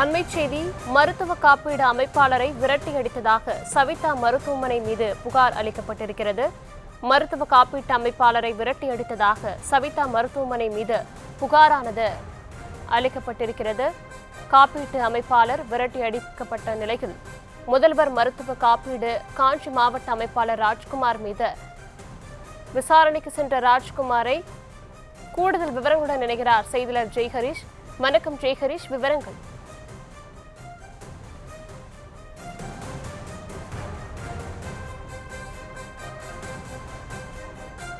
அண்மை செய்தி மருத்துவ காப்பீடு அமைப்பாளரை விரட்டியடித்ததாக சவிதா மருத்துவமனை மீது புகார் அளிக்கப்பட்டிருக்கிறது. மருத்துவ காப்பீட்டு அமைப்பாளரை விரட்டியடித்ததாக சவிதா மருத்துவமனை மீது புகாரானது அளிக்கப்பட்டிருக்கிறது. காப்பீட்டு அமைப்பாளர் விரட்டியடிக்கப்பட்ட நிலையில் முதல்வர் மருத்துவ காப்பீடு காஞ்சி மாவட்ட அமைப்பாளர் ராஜ்குமார் மீது விசாரணைக்கு சென்ற ராஜ்குமாரை கூடுதல் விவரங்களுடன் இணைகிறார். செய்தியாளர் ஜெய்ஹரிஷ். வணக்கம் ஜெய்ஹரிஷ். விவரங்கள்.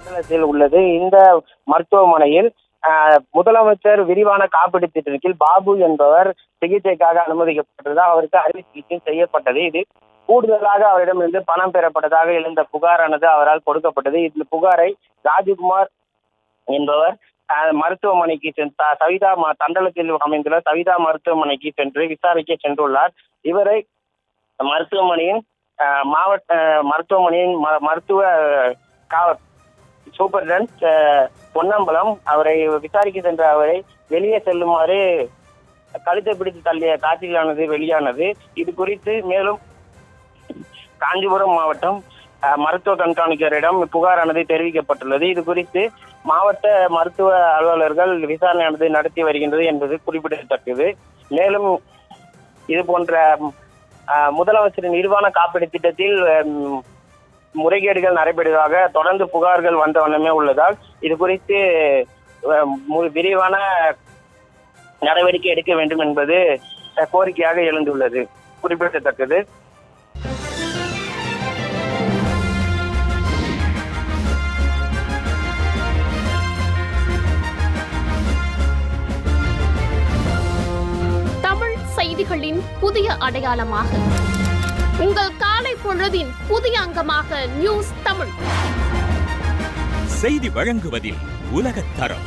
மண்டலத்தில் உள்ளது. இந்த மருத்துவமனையில் முதலமைச்சர் விரிவான காப்பீடு திட்டத்தில் பாபு என்பவர் சிகிச்சைக்காக அனுமதிக்கப்பட்டது அவருக்கு அறுவை சிகிச்சை செய்யப்பட்டது. இது கூடுதலாக அவரிடமிருந்து பணம் பெறப்பட்டதாக எழுந்த புகாரானது அவரால் கொடுக்கப்பட்டது. இந்த புகாரை ராஜ்குமார் என்பவர் மருத்துவமனைக்கு சென்ற சவிதா ம- தண்டலத்தில் அமைந்துள்ள சவிதா மருத்துவமனைக்கு சென்று விசாரிக்க சென்றுள்ளார். இவரை மருத்துவமனையின் ஆஹ், மாவட்ட மருத்துவமனையின் ம- மருத்துவ சூப்பர் சூப்பர்டன்ட் பொன்னம்பலம் அவரை விசாரிக்க சென்ற அவரை வெளியே செல்லுமாறு கழுத்தை பிடித்து தள்ளிய காட்சிகளானது வெளியானது. இது குறித்து மேலும் காஞ்சிபுரம் மாவட்டம் மருத்துவ கண்காணிக்கரிடம் புகாரானது தெரிவிக்கப்பட்டுள்ளது. இது குறித்து மாவட்ட மருத்துவ அலுவலர்கள் விசாரணையானது நடத்தி வருகின்றது என்பது குறிப்பிடத்தக்கது. மேலும் இது போன்ற முதலமைச்சரின் நிர்வாண காப்பீடு திட்டத்தில் முறைகேடுகள் நடைபெறுவதாக தொடர்ந்து புகார்கள் வந்த வண்ணமே உள்ளதால் இது குறித்து விரிவான நடவடிக்கை எடுக்க வேண்டும் என்பது கோரிக்கையாக எழுந்துள்ளது. குறிப்பிடத்தக்கது. தமிழ் செய்திகளின் புதிய அடையாளமாக உங்கள் காலை பொழுதின் புதிய அங்கமாக நியூஸ் தமிழ். செய்தி வழங்குவதில் உலகத்தரம்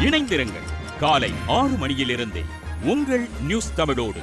இணைந்திருங்கள். காலை ஆறு மணியிலிருந்து உங்கள் நியூஸ் தமிழோடு.